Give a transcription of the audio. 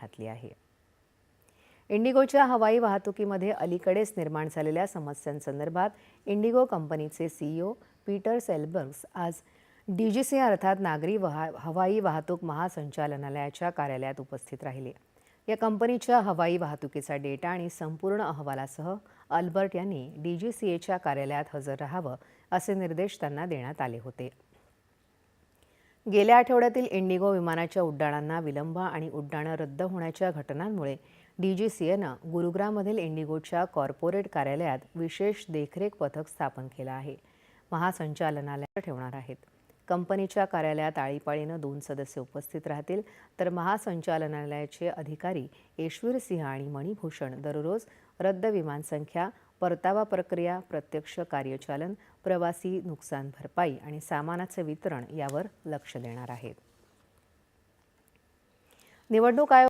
घातली आहे. इंडिगोच्या हवाई वाहतुकीमध्ये अलीकडेच निर्माण झालेल्या समस्यांसंदर्भात इंडिगो कंपनीचे सीईओ पीटर सेलबर्ग्स आज डीजीसी अर्थात नागरी वहा हवाई वाहतूक महासंचालनालयाच्या कार्यालयात उपस्थित राहिले. या कंपनीच्या हवाई वाहतुकीचा डेटा आणि संपूर्ण अहवालासह अल्बर्ट यांनी डीजीसीएच्या कार्यालयात हजर राहावं असे निर्देश त्यांना देण्यात आले होते. गेल्या आठवड्यातील इंडिगो विमानाच्या उड्डाणांना विलंब आणि उड्डाणं रद्द होण्याच्या घटनांमुळे डीजीसीएनं गुरुग्राममधील इंडिगोच्या कॉर्पोरेट कार्यालयात विशेष देखरेख पथक स्थापन केलं आहे. महासंचालनालय ठेवणार आहेत. कंपनीच्या कार्यालयात आळीपाळीनं दोन सदस्य उपस्थित राहतील तर महासंचालनालयाचे अधिकारी ईश्वर सिंह आणि मणिभूषण दररोज रद्द विमान संख्या परतावा प्रक्रिया प्रत्यक्ष कार्यचालन प्रवासी नुकसान भरपाई आणि सामानाचे वितरण यावर लक्ष देणार आहेत. निवडणूक आयोग